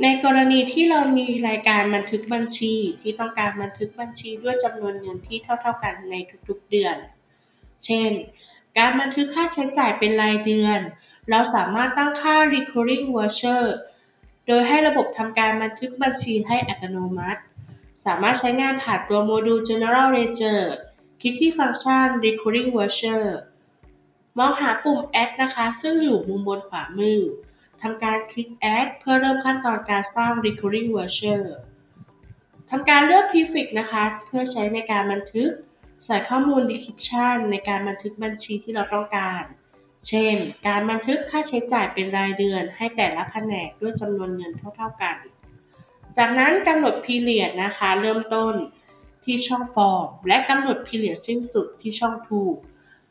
ในกรณีที่เรามีรายการบันทึกบัญชี ที่ต้องการบันทึกบัญชีด้วยจำนวนเงินที่เท่า ๆ กันในทุกๆเดือน เช่น การบันทึกค่าใช้จ่ายเป็นรายเดือน เราสามารถตั้งค่า recurring voucher โดยให้ระบบทำการบันทึกบัญชีให้อัตโนมัติ สามารถใช้งานผ่านตัวโมดูล General Ledger คลิกที่ฟังก์ชัน recurring voucher มองหาปุ่ม Add นะคะ ซึ่งอยู่มุมบนขวามือ ทำการคลิก Add เพื่อเริ่มขั้นตอนการสร้าง recurring voucher ทำการเลือก prefix นะคะ เพื่อใช้ในการบันทึก ใส่ข้อมูล description ในการบันทึกบัญชีที่เราต้องการ เช่น การบันทึกค่าใช้จ่ายเป็นรายเดือนให้แต่ละแผนกด้วยจำนวนเงินเท่าๆกัน จากนั้นกำหนด period นะคะ เริ่มต้นที่ช่อง form และกำหนด period สิ้นสุดที่ช่อง to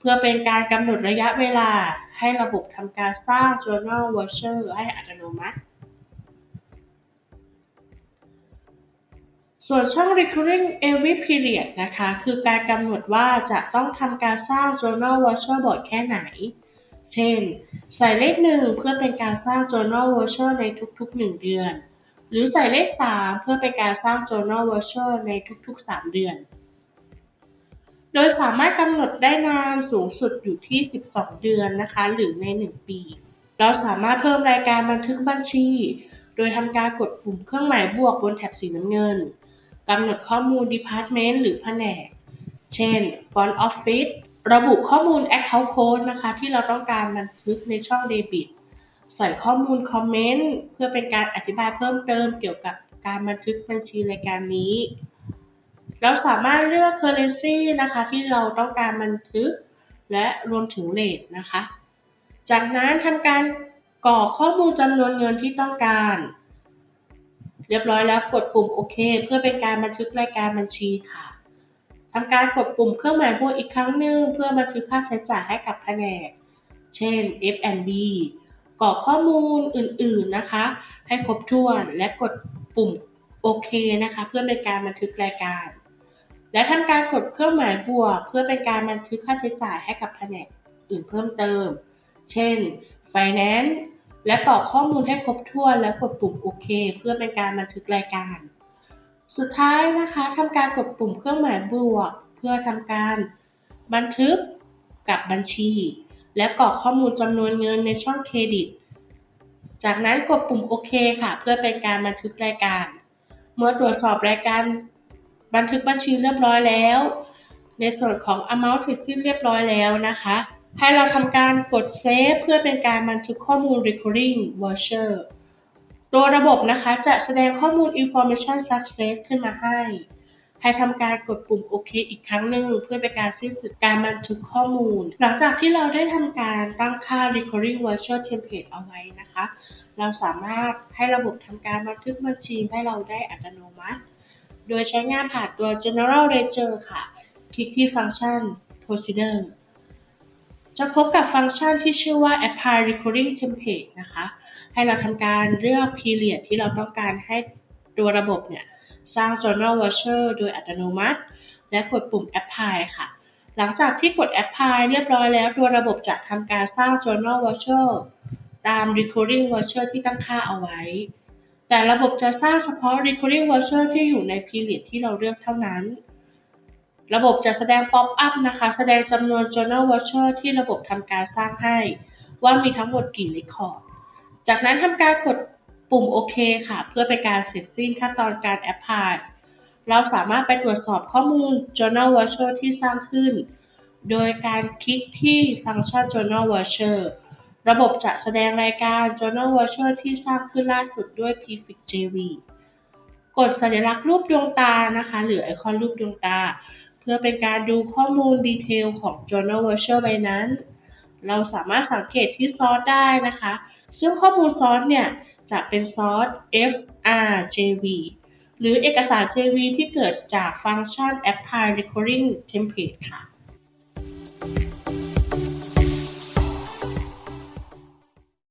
เพื่อเป็นการกำหนดระยะเวลาให้ระบบทำการสร้าง journal voucher ให้อัตโนมัติ ส่วนช่อง recurring every period นะคะ คือการกำหนดว่าจะต้องทำการสร้าง journal voucher บ่อยแค่ไหน เช่น ใส่เลขหนึ่งเพื่อเป็นการสร้าง journal voucher ในทุกๆ 1 เดือน หรือใส่เลข 3 เพื่อเป็นการสร้าง journal voucher ในทุกๆ 3 เดือน โดยสามารถกำหนดได้นานสูงสุดอยู่ที่ 12 เดือนนะคะ หรือใน 1 ปี เราสามารถเพิ่มรายการบันทึกบัญชี โดยทำการกดปุ่มเครื่องหมายบวกบนแถบสีน้ำเงินกำหนดข้อมูล Department หรือแผนก เช่น Front Office ระบุข้อมูล Account Code นะคะ ที่เราต้องการบันทึกในช่องเดบิต ใส่ข้อมูลคอมเมนต์เพื่อเป็นการอธิบายเพิ่มเติมเกี่ยวกับการบันทึกบัญชีรายการนี้ เราสามารถเลือก currency นะคะที่เราต้องการบันทึก และรวมถึง rate นะคะ จากนั้นทำการกรอกข้อมูลจำนวนเงินที่ต้องการ เรียบร้อยแล้วกดปุ่มโอเค เพื่อเป็นการบันทึกรายการบัญชีค่ะทำการกดปุ่มเครื่องหมายบวกอีกครั้งหนึ่งเพื่อบันทึกค่าใช้จ่ายให้กับแผนก เช่น F&B กรอกข้อมูลอื่นๆนะคะ ให้ครบถ้วนและกดปุ่มโอเคนะคะ เพื่อเป็นการบันทึกรายการ และทำการกดเครื่องหมายบวก เพื่อเป็นการบันทึกค่าใช้จ่ายให้กับแผนกอื่นเพิ่มเติม เช่น Finance และกรอกข้อมูลให้ครบถ้วนและกดปุ่มโอเค เพื่อเป็นการบันทึกรายการ สุดท้ายนะคะทำการกดปุ่มเครื่องหมายบวก เพื่อทำการบันทึกกับบัญชี และกรอกข้อมูลจำนวนเงินในช่องเครดิต จากนั้นกดปุ่มโอเคค่ะ เพื่อเป็นการบันทึกรายการ เมื่อตรวจสอบรายการ บันทึกบัญชีเรียบร้อยแล้ว ในส่วนของ amount เสร็จสิ้นเรียบร้อยแล้วนะคะ ให้เราทำการกดเซฟเพื่อเป็นการบันทึกข้อมูล recurring voucher ตัวระบบนะคะจะแสดงข้อมูล information success ขึ้นมาให้ ให้ทำการกดปุ่มโอเคอีกครั้งหนึ่งเพื่อเป็นการสิ้นสุดการบันทึกข้อมูล หลังจากที่เราได้ทำการตั้งค่า recurring voucher template เอาไว้นะคะ เราสามารถให้ระบบทำการบันทึกบัญชีให้เราได้อัตโนมัติ โดยใช้งานผ่านตัว General Ledger ค่ะ คลิกที่ฟังก์ชัน Procedure จะพบกับฟังก์ชันที่ชื่อว่า Apply Recurring Template นะคะ ให้เราทำการเลือก period ที่เราต้องการให้ตัวระบบเนี่ย สร้าง journal voucher โดยอัตโนมัติ และกดปุ่ม Apply ค่ะ หลังจากที่กด Apply เรียบร้อยแล้ว ตัวระบบจะทำการสร้าง journal voucher ตาม recurring voucher ที่ตั้งค่าเอาไว้ แต่ระบบจะสร้างเฉพาะ recurring voucher ที่อยู่ใน period ที่เราเลือกเท่านั้น ระบบจะแสดง pop up นะคะ แสดงจำนวน journal voucher ที่ระบบทำการสร้างให้ ว่ามีทั้งหมดกี่ record จากนั้นทำการกดปุ่มโอเคค่ะ เพื่อเป็นการเสร็จสิ้นขั้นตอนการ apply เราสามารถไปตรวจสอบข้อมูล journal voucher ที่สร้างขึ้น โดยการคลิกที่ฟังก์ชัน journal voucher ระบบจะแสดงรายการ journal voucher ที่สร้างขึ้นล่าสุดด้วย prefix jv กดสัญลักษณ์รูปดวงตานะคะ หรือไอคอนรูปดวงตา เพื่อเป็นการดูข้อมูลดีเทลของ journal voucher ใบนั้น เราสามารถสังเกตที่ซอสได้นะคะ ซึ่งข้อมูลซอสเนี่ย จะเป็นซอส frjv หรือเอกสาร jv ที่เกิดจากฟังก์ชัน apply recurring template ค่ะ